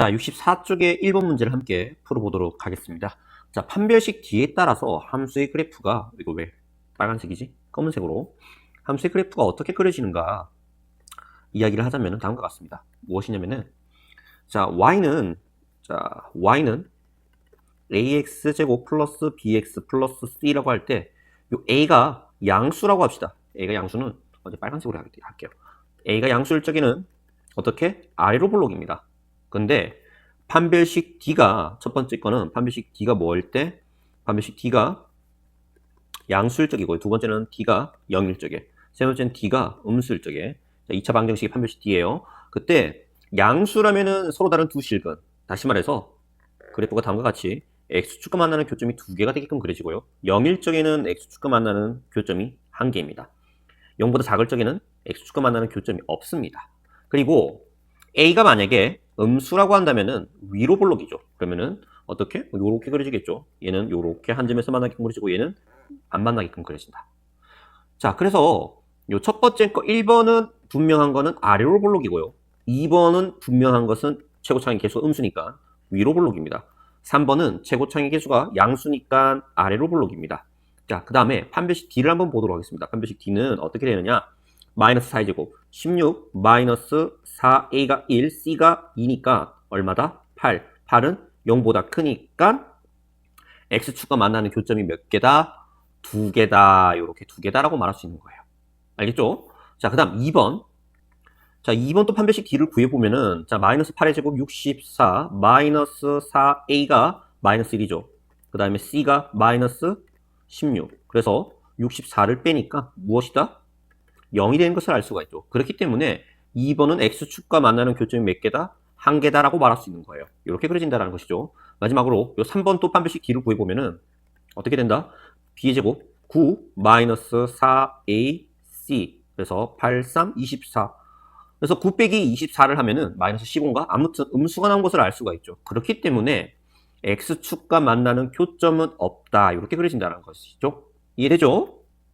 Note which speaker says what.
Speaker 1: 자, 64쪽의 1번 문제를 함께 풀어보도록 하겠습니다. 자, 판별식 뒤에 따라서 함수의 그래프가, 이거 왜 빨간색이지? 검은색으로. 함수의 그래프가 어떻게 그려지는가 이야기를 하자면 다음과 같습니다. 무엇이냐면은, 자, y는, 자, y는 ax제곱 플러스 bx 플러스 c라고 할 때, 요 a가 양수라고 합시다. a가 양수는, 어제 빨간색으로 할게요. a가 양수일 적에는 어떻게? 아래로 볼록입니다. 근데 판별식 D가 첫 번째 거는 판별식 D가 뭐일 때 판별식 D가 양수일 적이고 두 번째는 D가 0일 적에 세 번째는 D가 음수일 적에 자, 2차 방정식이 판별식 D예요. 그때 양수라면은 서로 다른 두 실근 다시 말해서 그래프가 다음과 같이 X축과 만나는 교점이 두 개가 되게끔 그려지고요. 0일 적에는 X축과 만나는 교점이 한 개입니다. 0보다 작을 적에는 X축과 만나는 교점이 없습니다. 그리고 A가 만약에 음수라고 한다면은 위로 볼록이죠. 그러면은 어떻게? 요렇게 그려지겠죠. 얘는 요렇게 한 점에서 만나게끔 그려지고 얘는 안 만나게끔 그려진다. 자, 그래서 요 첫 번째 거 1번은 분명한 거는 아래로 볼록이고요. 2번은 분명한 것은 최고창의 개수가 음수니까 위로 볼록입니다. 3번은 최고창의 개수가 양수니까 아래로 볼록입니다. 자, 그 다음에 판별식 D를 한번 보도록 하겠습니다. 판별식 D는 어떻게 되느냐? 마이너스 4제곱 16 마이너스 4a가 1 c가 2니까 얼마다? 8 8은 0보다 크니까 x축과 만나는 교점이 몇 개다? 두 개다 이렇게 두 개다라고 말할 수 있는 거예요 알겠죠? 자 그 다음 2번 자 2번 또 판별식 D를 구해보면은 자 마이너스 8의 제곱 64 마이너스 4a가 마이너스 1이죠 그 다음에 c가 마이너스 16 그래서 64를 빼니까 무엇이다? 0이 되는 것을 알 수가 있죠. 그렇기 때문에 2번은 x축과 만나는 교점이 몇 개다? 한 개다라고 말할 수 있는 거예요. 이렇게 그려진다는 것이죠. 마지막으로 요 3번 또 판별식 D를 구해보면은 어떻게 된다? B의 제곱 9 마이너스 4AC 그래서 8, 3, 24 그래서 9 빼기 24를 하면은 마이너스 15인가? 아무튼 음수가 나온 것을 알 수가 있죠. 그렇기 때문에 x축과 만나는 교점은 없다. 이렇게 그려진다는 것이죠. 이해되죠?